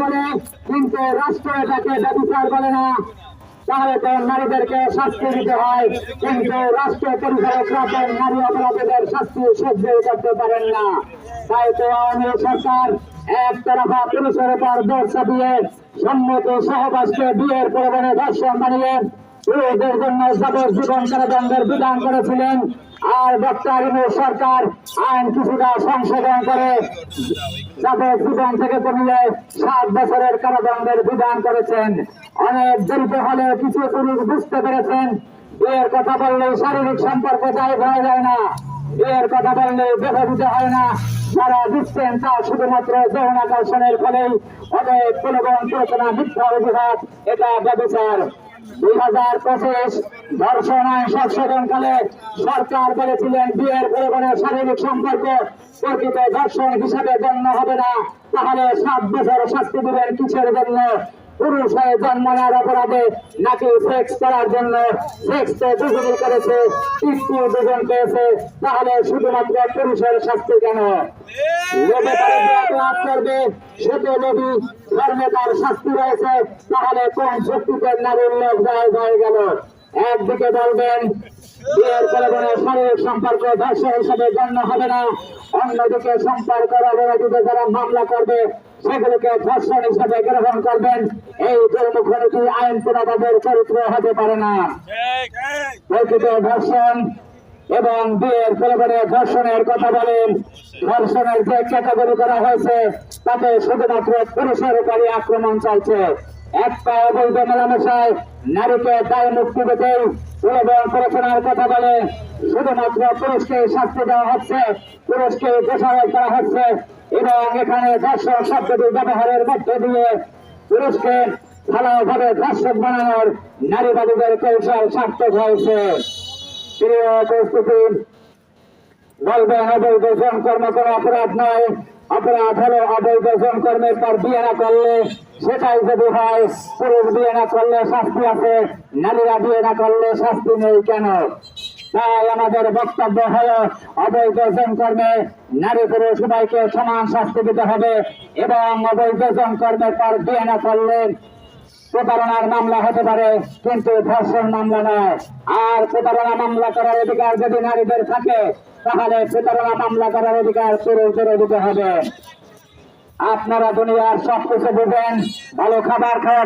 বলে, কিন্তু রাষ্ট্র এটাকে ব্যবসার বলে না। তাহলে তো নারীদেরকে শাস্তি দিতে হয়, কিন্তু রাষ্ট্র পরিচালকরা তো নারী অপরাধীদের শাস্তি সহ্য করতে পারেন না। তাই তো আওয়ামী সরকার একতরফা পুরুষের উপর দোষ চাপিয়ে সম্মত সহবাসকে বিয়ের প্রবণে ধর্ষণ বানিয়ে পুরুষদের জন্য যাবজ্জীবন কারাদণ্ডের বিধান করেছিলেন। আর ডক্টর সরকার আইন কিছুটা সংশোধন করে যাবজ্জীবন থেকে কমিয়ে সাত বছরের কারাদণ্ডের বিধান করেছেন। অনেক দেরিতে হলে কিছু পুরুষ বুঝতে পেরেছেন, বিয়ের কথা বললে শারীরিক সম্পর্ক যাই হয়ে যায় না। বিয়ের কথা বললে দেখে দিতে হয় না। যারা দিচ্ছেন তা শুধুমাত্র যৌন আকর্ষণের ফলেই অনেক প্রলোভন প্রচনা মিথ্যা অজুহাত এটা ব্যবচার। দুই হাজার পঁচিশ ধর্ষণ আইন সংশোধনকালে সরকার বলেছিলেন, বিয়ের প্রলোভনের শারীরিক সম্পর্ক প্রকৃত ধর্ষণ হিসাবে গণ্য হবে না। তাহলে সাত বছর শাস্তি দেবেন কিসের জন্য? পুরুষ হয়ে জন্ম নেওয়ার অপরাধে নাকি সেক্স করার জন্য সেক্স তো দুজনই করেছে তৃতীয় দুজন পেয়েছে, তাহলে শুধুমাত্র পুরুষের শাস্তি কেন? করবে, সে তো ধর্মে তার শাস্তি রয়েছে, তাহলে কোন শক্তিতে নারীর লোক যায় হয়ে গেল? একদিকে বলবেন, বিয়ের প্রলোভনে শারীরিক সম্পর্ক ধর্ষণ হিসাবে গণ্য হবে না, অন্যদিকে সম্পর্ক অবরোধীতে যারা মামলা করবে সেগুলোকে ধর্ষণ হিসাবে গ্রহণ করবেন। এই দুর্মুখনীতি আইন প্রণাদের চরিত্র হতে পারে না। প্রকৃত ধর্ষণ এবং বিয়ের প্রলোভনে ধর্ষণের কথা বলেন। ধর্ষণের যে ক্যাটাগরি করা হয়েছে তাতে শুধুমাত্র পুরুষের উপরই আক্রমণ চলছে। একটা অবৈধ মেলামেশায় নারীকে দায় মুক্তি দিতেই প্রলোভন প্ররোচনার কথা বলে শুধুমাত্র পুরুষকে শাস্তি দেওয়া হচ্ছে। পুরুষকে দোষারোপ করা হচ্ছে এবং এখানে ধর্ষণ শব্দটি ব্যবহারের মধ্য দিয়ে পুরুষকে ভালোভাবে ধর্ষক বানানোর নারীবাদীদের কৌশল সার্থক হয়েছে। প্রিয় বলবেন অবৈধ কর্ম কোনো অপরাধ নয়। অপরাধ হলো অবৈধ কর্মের পর বিয়ে না করলে সেটাই যদি হয়, পুরুষ বিয়ে না করলে শাস্তি আছে, নারীরা বিয়ে না করলে শাস্তি নেই কেন? তাই আমাদের বক্তব্য হলো, অবৈধ কর্মে নারী পুরুষ সবাইকে সমান শাস্তি দিতে হবে এবং অবৈধ কর্মের পর বিয়ে না করলে প্রতারণার মামলা হতে পারে, কিন্তু ধর্ষণ মামলা নয়। আর প্রতারণা মামলা করার অধিকার যদি নারীদের থাকে, তাহলে প্রতারণা মামলা করার অধিকার পুরুষদের দিতে হবে। আপনারা দুনিয়ার সবকিছু বুঝেন, ভালো খাবার খাওয়া